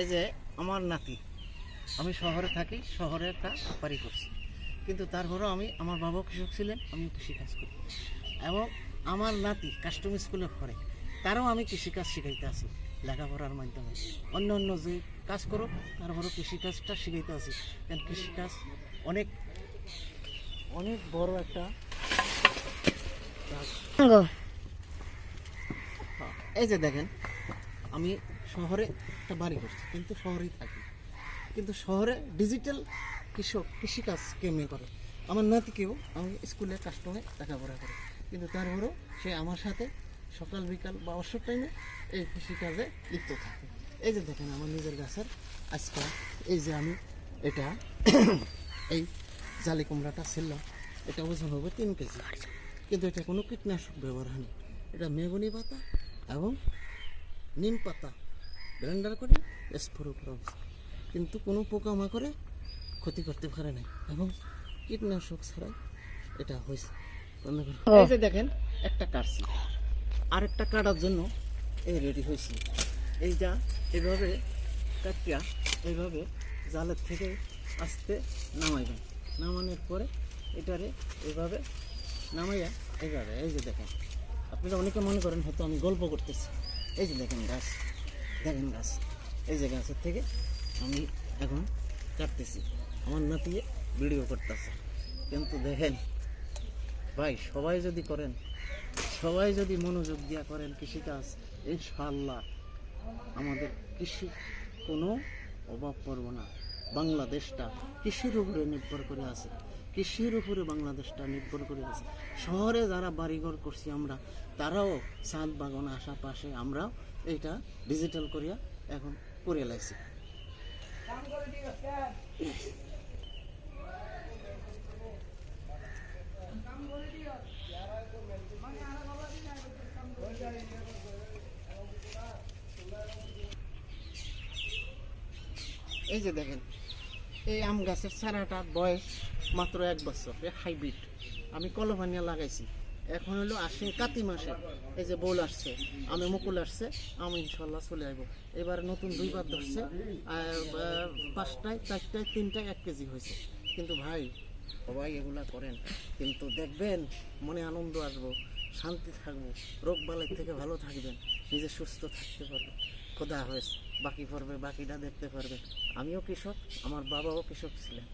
এই যে আমার নাতি। আমি শহরে থাকি শহরে একটা বাড়ি করছি। কিন্তু তারপরেও আমি আমার বাবাও কৃষক ছিলেন আমি কৃষিকাজ করি। এবং আমার নাতি কাস্টম স্কুলে পড়ে তারও আমি কৃষিকাজ শিখাইতে আছি লেখাপড়ার মাধ্যমে। অন্য অন্য যে কাজ করো তারপরেও কৃষিকাজটা শিখাইতে আছি। কারণ কৃষিকাজ অনেক অনেক বড় একটা কাজ। এই যে দেখেন আমি শহরে একটা বাড়ি করছে, কিন্তু শহরেই থাকি। কিন্তু শহরে ডিজিটাল কৃষক, কৃষিকাজ কেমনি করে? আমার নাতিকেও, আমি স্কুলে কাস্টমে লেখাপড়া করে। কিন্তু তারপরেও সে আমার সাথে সকাল, বিকাল বা অবসর টাইমে এই কৃষিকাজে লিপ্ত থাকে। এই যে দেখেন আমার নিজের গাছের আজকে, এই যে আমি এটা, এই জালি কুমড়াটা ছিল এটা ওজন হবে তিন কেজি। কিন্তু এটা কোনো কীটনাশক ব্যবহার হয়নি। এটা মেগুনি পাতা এবং নিম পাতা। ব্লেন্ডার করে স্প্রে করা কিন্তু কোনো পোকামাকড়ে ক্ষতি করতে পারে নাই এবং কীটনাশক ছাড়াই এটা হয়েছে। এই যে দেখেন একটা কাটছি। আরেকটা কাটার জন্য এই রেডি হয়েছি। এইটা এভাবে কাটিয়া এইভাবে জালের থেকে আস্তে নামাইবেন। নামানোর পরে এটারে এইভাবে নামাইয়া এইভাবে এই যে দেখেন। আপনারা অনেকে মনে করেন হয়তো আমি গল্প করতেছি। এই যে দেখেন গাছ। দেখেন গাছ। এই যে গাছের থেকে আমি এখন কাটতেছি। আমার নাতিয়ে ভিডিও করতেছে। কিন্তু দেখেন, ভাই, সবাই যদি করেন, সবাই যদি মনোযোগ দিয়া করেন কৃষিকাজ, ইনশাআল্লাহ আমাদের কৃষি কোনো অভাব পড়ব না। বাংলাদেশটা কৃষির উপরে নির্ভর করে আছে। কৃষির উপরে বাংলাদেশটা নির্ভর করে আছে শহরে যারা বাড়িঘর করছি আমরা, তারাও সাত বাগান আশাপাশে আমরাও এইটা ডিজিটাল করিয়া এখন করে লাইছি। এই যে দেখেন, এই আম গাছের চারাটা বয়স মাত্র এক বছর হাইব্রিড আমি কলভানিয়া লাগাইছি। এখন হলো আশ্বিন কাতি মাসে। এই যে বোল আসছে, আমি মুকুল আসছে, আমি ইনশাল্লাহ চলে আসব এবার নতুন দুইবার ধরছে পাঁচটায়, চারটায়, তিনটায় এক কেজি হয়েছে। কিন্তু ভাই, সবাই এগুলা করেন। কিন্তু দেখবেন, মনে আনন্দ আসব, শান্তি থাকব, রোগ বালাই থেকে ভালো থাকবেন, নিজে সুস্থ থাকতে পারবেন। খোদা হয়েছে বাকি পড়বে, বাকিটা দেখতে পারবে। আমিও কৃষক, আমার বাবাও কৃষক ছিলেন।